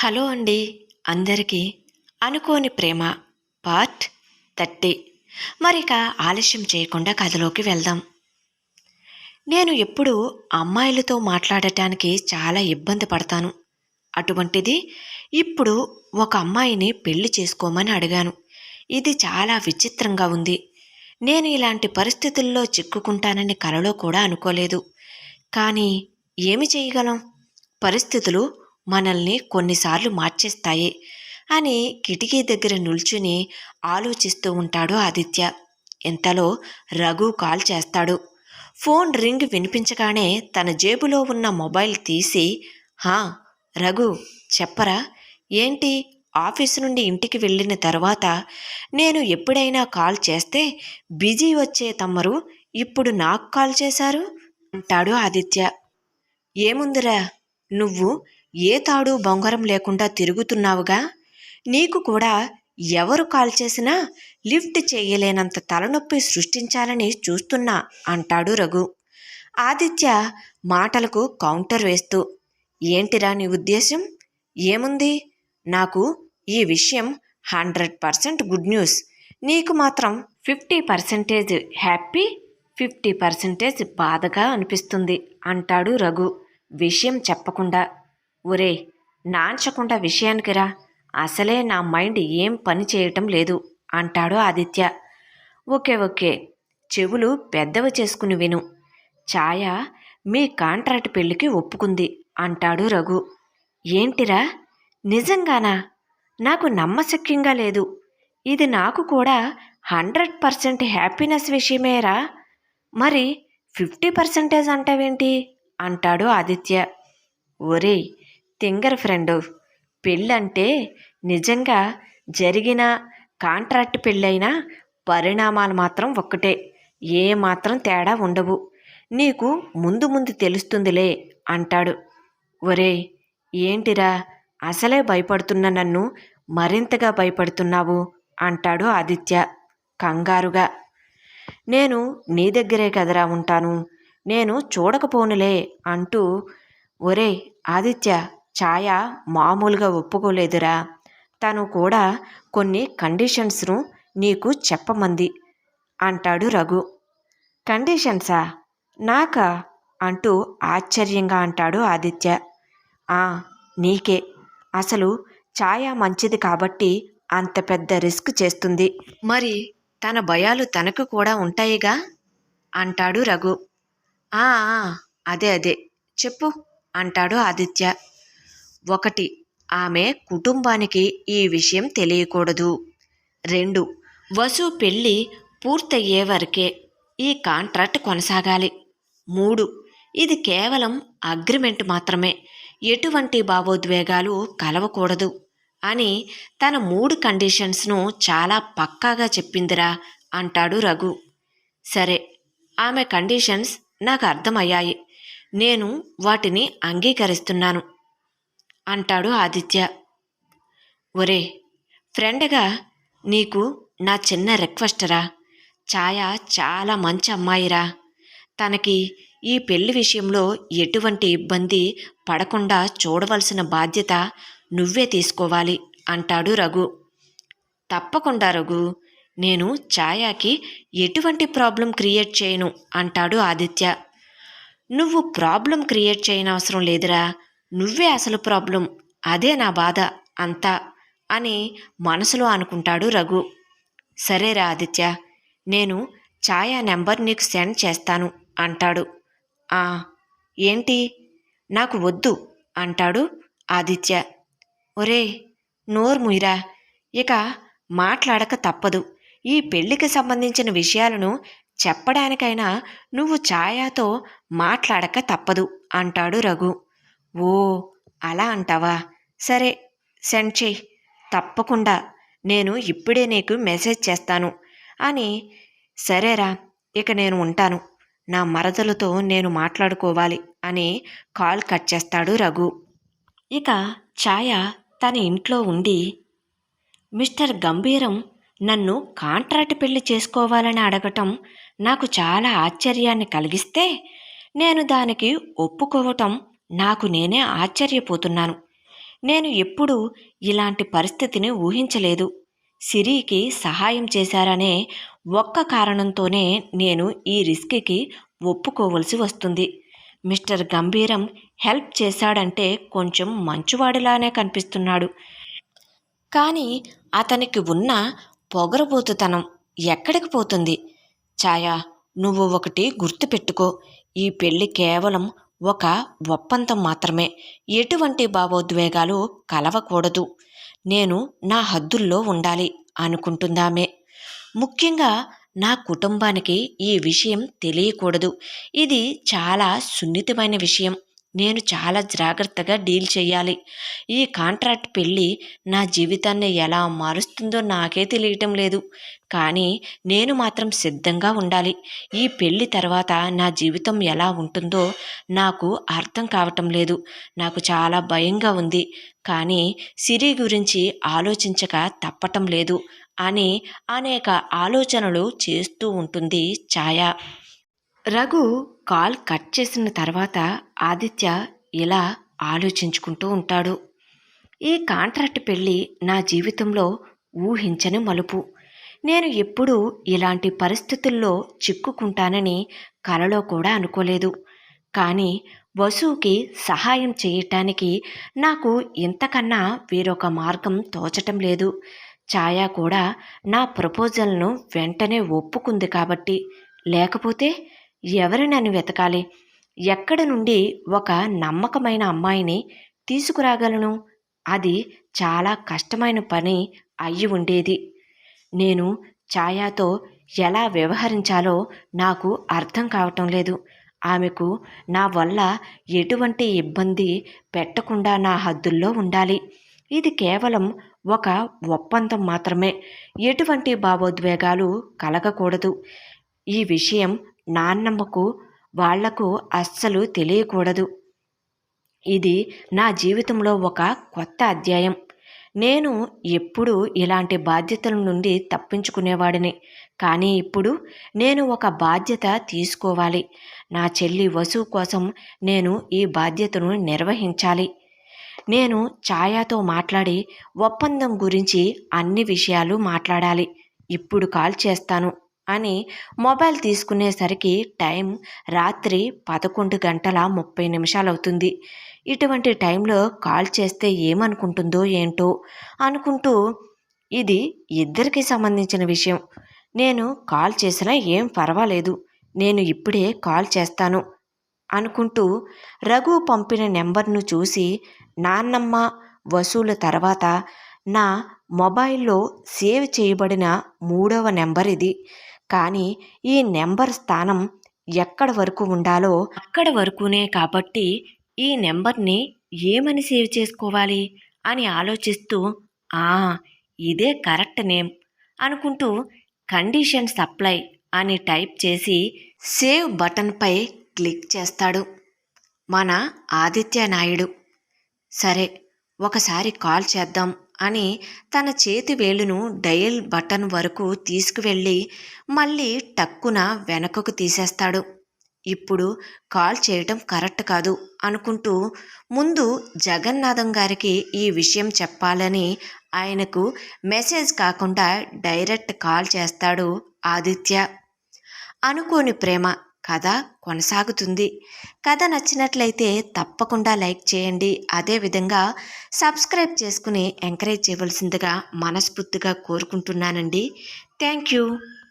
Hello అండి. అందరికీ అనుకోని ప్రేమ పార్ట్ థర్టీ మరిక ఆలస్యం చేయకుండా కథలోకి వెళ్దాం. నేను ఎప్పుడూ అమ్మాయిలతో మాట్లాడటానికి చాలా ఇబ్బంది పడతాను. అటువంటిది ఇప్పుడు ఒక అమ్మాయిని పెళ్ళి చేసుకోమని అడిగాను. ఇది చాలా విచిత్రంగా ఉంది. నేను ఇలాంటి పరిస్థితుల్లో చిక్కుకుంటానని కలలో కూడా అనుకోలేదు. కానీ ఏమి చేయగలం? పరిస్థితులు మనల్ని కొన్నిసార్లు మార్చేస్తాయి అని కిటికీ దగ్గర నిల్చుని ఆలోచిస్తూ ఉంటాడు ఆదిత్య. ఇంతలో రఘు కాల్ చేస్తాడు. ఫోన్ రింగ్ వినిపించగానే తన జేబులో ఉన్న మొబైల్ తీసి హా రఘు చెప్పరా? ఏంటి? ఆఫీసు నుండి ఇంటికి వెళ్ళిన తర్వాత నేను ఎప్పుడైనా కాల్ చేస్తే బిజీ వచ్చే తమ్మరు ఇప్పుడు నాకు కాల్ చేశారు? అంటాడు ఆదిత్య. ఏముందిరా? నువ్వు ఏ తాడు బొంగరం లేకుండా తిరుగుతున్నావుగా? నీకు కూడా ఎవరు కాల్ చేసినా లిఫ్ట్ చేయలేనంత తలనొప్పి సృష్టించాలని చూస్తున్నా అంటాడు రఘు. ఆదిత్య మాటలకు కౌంటర్ వేస్తూ ఏంటిరా నీ ఉద్దేశం ఏముంది? నాకు ఈ విషయం హండ్రెడ్ పర్సెంట్ గుడ్ న్యూస్. నీకు మాత్రం fifty percentage happy fifty percentage బాధగా అనిపిస్తుంది అంటాడు రఘు. విషయం చెప్పకుండా ఒరే నాంచకుండా విషయానికి రా. అసలే నా మైండ్ ఏం పని చేయటం లేదు అంటాడు ఆదిత్య. ఓకే ఓకే చెవులు పెద్దవి చేసుకుని విను. ఛాయ మీ కాంట్రాక్ట్ పెళ్ళికి ఒప్పుకుంది అంటాడు రఘు. ఏంటిరా? నిజంగానా? నాకు నమ్మశక్యంగా లేదు. ఇది నాకు కూడా హండ్రెడ్ పర్సెంట్ హ్యాపీనెస్ విషయమేరా. మరి ఫిఫ్టీ పర్సెంటేజ్ అంటావేంటి? అంటాడు ఆదిత్య. ఒరేయ్ తింగర ఫ్రెండు. పెళ్ళంటే నిజంగా జరిగిన కాంట్రాక్ట్ పెళ్ళైనా పరిణామాలు మాత్రం ఒక్కటే. ఏ మాత్రం తేడా ఉండవు. నీకు ముందు ముందు తెలుస్తుందిలే అంటాడు. ఒరే ఏంటిరా? అసలే భయపడుతున్న నన్ను మరింతగా భయపడుతున్నావు అంటాడు ఆదిత్య కంగారుగా. నేను నీ దగ్గరే కదరా ఉంటాను. నేను చూడకపోనులే అంటూ ఒరే ఆదిత్య ఛాయ మామూలుగా ఒప్పుకోలేదురా. తను కూడా కొన్ని కండిషన్స్ను నీకు చెప్పమంది అంటాడు రఘు. కండిషన్సా? నాకా? అంటూ ఆశ్చర్యంగా అంటాడు ఆదిత్య. ఆ నీకే. అసలు ఛాయ మంచిది కాబట్టి అంత పెద్ద రిస్క్ చేస్తుంది. మరి తన భయాలు తనకు కూడా ఉంటాయిగా? అంటాడు రఘు. ఆ ఆ, అదే అదే. చెప్పు అంటాడు ఆదిత్య. ఒకటి ఆమె కుటుంబానికి ఈ విషయం తెలియకూడదు. రెండు వసు పెళ్ళి పూర్తయ్యే వరకే ఈ కాంట్రాక్ట్ కొనసాగాలి. మూడు ఇది కేవలం అగ్రిమెంట్ మాత్రమే. ఎటువంటి భావోద్వేగాలు కలవకూడదు అని తన మూడు కండిషన్స్ను చాలా పక్కాగా చెప్పిందిరా అంటాడు రఘు. సరే ఆమె కండిషన్స్ నాకు అర్థమయ్యాయి. నేను వాటిని అంగీకరిస్తున్నాను. అంటాడు ఆదిత్య. ఒరే ఫ్రెండ్గా నీకు నా చిన్న రిక్వెస్టరా ఛాయ చాలా మంచి అమ్మాయిరా. తనకి ఈ పెళ్ళి విషయంలో ఎటువంటి ఇబ్బంది పడకుండా చూడవలసిన బాధ్యత నువ్వే తీసుకోవాలి అంటాడు రఘు. తప్పకుండా రఘు నేను ఛాయాకి ఎటువంటి ప్రాబ్లం క్రియేట్ చేయను అంటాడు ఆదిత్య. నువ్వు ప్రాబ్లం క్రియేట్ చేయనవసరం లేదురా. నువ్వే అసలు ప్రాబ్లం. అదే నా బాధ అంతా అని మనసులో అనుకుంటాడు రఘు. సరేరా ఆదిత్య నేను ఛాయా నెంబర్ నీకు సెండ్ చేస్తాను అంటాడు. ఆ ఏంటి? నాకు వద్దు అంటాడు ఆదిత్య. ఒరే నోరు ముయిరా ఇక మాట్లాడక తప్పదు. ఈ పెళ్ళికి సంబంధించిన విషయాలను చెప్పడానికైనా నువ్వు ఛాయాతో మాట్లాడక తప్పదు అంటాడు రఘు. ఓ అలా అంటావా? సరే సెండ్ చేయి. తప్పకుండా. నేను ఇప్పుడే నీకు మెసేజ్ చేస్తాను. అని సరేరా ఇక నేను ఉంటాను. నా మరదలతో నేను మాట్లాడుకోవాలి అని కాల్ కట్ చేస్తాడు రఘు. ఇక ఛాయ తన ఇంట్లో ఉండి మిస్టర్ గంభీరం నన్ను కాంట్రాక్ట్ పెళ్ళి చేసుకోవాలని అడగటం నాకు చాలా ఆశ్చర్యాన్ని కలిగిస్తే నేను దానికి ఒప్పుకోవటం నాకు నేనే ఆశ్చర్యపోతున్నాను. నేను ఎప్పుడూ ఇలాంటి పరిస్థితిని ఊహించలేదు. సిరికి సహాయం చేశారనే ఒక్క కారణంతోనే నేను ఈ రిస్క్కి ఒప్పుకోవలసి వస్తుంది. మిస్టర్ గంభీరం హెల్ప్ చేశాడంటే కొంచెం మంచువాడిలానే కనిపిస్తున్నాడు. కానీ అతనికి ఉన్న పొగరబోతుతనం ఎక్కడికి పోతుంది? ఛాయా నువ్వు ఒకటి గుర్తుపెట్టుకో. ఈ పెళ్ళి కేవలం ఒక ఒప్పందం మాత్రమే. ఎటువంటి భావోద్వేగాలు కలవకూడదు. నేను నా హద్దుల్లో ఉండాలి అనుకుంటుందామే ముఖ్యంగా నా కుటుంబానికి ఈ విషయం తెలియకూడదు. ఇది చాలా సున్నితమైన విషయం. నేను చాలా జాగ్రత్తగా డీల్ చేయాలి ఈ కాంట్రాక్ట్ పెళ్ళి నా జీవితాన్ని ఎలా మారుస్తుందో నాకే తెలియటం లేదు. కానీ నేను మాత్రం సిద్ధంగా ఉండాలి. ఈ పెళ్ళి తర్వాత నా జీవితం ఎలా ఉంటుందో నాకు అర్థం కావటం లేదు. నాకు చాలా భయంగా ఉంది. కానీ సిరి గురించి ఆలోచించక తప్పటం లేదు అని అనేక ఆలోచనలు చేస్తూ ఉంటుంది ఛాయ. రఘు కాల్ కట్ చేసిన తర్వాత ఆదిత్య ఇలా ఆలోచించుకుంటూ ఉంటాడు. ఈ కాంట్రాక్ట్ పెళ్ళి నా జీవితంలో ఊహించని మలుపు. నేను ఎప్పుడూ ఇలాంటి పరిస్థితుల్లో చిక్కుకుంటానని కలలో కూడా అనుకోలేదు. కానీ వసుకి సహాయం చేయటానికి నాకు ఇంతకన్నా వేరొక మార్గం తోచటం లేదు. ఛాయా కూడా నా ప్రపోజల్ను వెంటనే ఒప్పుకుంది కాబట్టి. లేకపోతే ఎవరు నన్ను వెతకాలి? ఎక్కడ నుండి ఒక నమ్మకమైన అమ్మాయిని తీసుకురాగలను? అది చాలా కష్టమైన పని అయ్యి ఉండేది. నేను ఛాయాతో ఎలా వ్యవహరించాలో నాకు అర్థం కావటం లేదు. ఆమెకు నా వల్ల ఎటువంటి ఇబ్బంది పెట్టకుండా నా హద్దుల్లో ఉండాలి. ఇది కేవలం ఒక ఒప్పందం మాత్రమే. ఎటువంటి భావోద్వేగాలు కలగకూడదు. ఈ విషయం నాన్నమ్మకు వాళ్ళకు అస్సలు తెలియకూడదు. ఇది నా జీవితంలో ఒక కొత్త అధ్యాయం. నేను ఎప్పుడూ ఇలాంటి బాధ్యతల నుండి తప్పించుకునేవాడిని. కానీ ఇప్పుడు నేను ఒక బాధ్యత తీసుకోవాలి. నా చెల్లి వసు కోసం నేను ఈ బాధ్యతను నిర్వహించాలి. నేను ఛాయాతో మాట్లాడి ఒప్పందం గురించి అన్ని విషయాలు మాట్లాడాలి. ఇప్పుడు కాల్ చేస్తాను. అని మొబైల్ తీసుకునేసరికి టైం రాత్రి పదకొండు గంటల ముప్పై నిమిషాలు అవుతుంది ఇటువంటి టైంలో కాల్ చేస్తే ఏమనుకుంటుందో ఏంటో అనుకుంటూ ఇది ఇద్దరికి సంబంధించిన విషయం. నేను కాల్ చేసినా ఏం పర్వాలేదు. నేను ఇప్పుడే కాల్ చేస్తాను అనుకుంటూ రఘు పంపిన నెంబర్ను చూసి నాన్నమ్మ వసూలు తర్వాత నా మొబైల్లో సేవ్ చేయబడిన మూడవ నెంబర్ ఇది. కానీ ఈ నెంబర్ స్థానం ఎక్కడ వరకు ఉండాలో అక్కడ వరకునే కాబట్టి ఈ నెంబర్ని ఏమని సేవ్ చేసుకోవాలి అని ఆలోచిస్తూ ఆ ఇదే కరెక్ట్ నేమ్ అనుకుంటూ కండిషన్ సప్లై అని టైప్ చేసి సేవ్ బటన్పై క్లిక్ చేస్తాడు మన ఆదిత్య నాయుడు. సరే ఒకసారి కాల్ చేద్దాం. అని తన చేతి వేలును డయల్ బటన్ వరకు తీసుకువెళ్ళి మళ్ళీ టక్కున వెనకకు తీసేస్తాడు. ఇప్పుడు కాల్ చేయటం కరెక్ట్ కాదు అనుకుంటూ ముందు జగన్నాథం గారికి ఈ విషయం చెప్పాలని ఆయనకు మెసేజ్ కాకుండా డైరెక్ట్ కాల్ చేస్తాడు ఆదిత్య. అనుకోని ప్రేమ కథ కొనసాగుతుంది. కథ నచ్చినట్లయితే తప్పకుండా లైక్ చేయండి. అదేవిధంగా సబ్స్క్రైబ్ చేసుకుని ఎంకరేజ్ చేయవలసిందిగా మనస్ఫూర్తిగా కోరుకుంటున్నానండి. Thank you.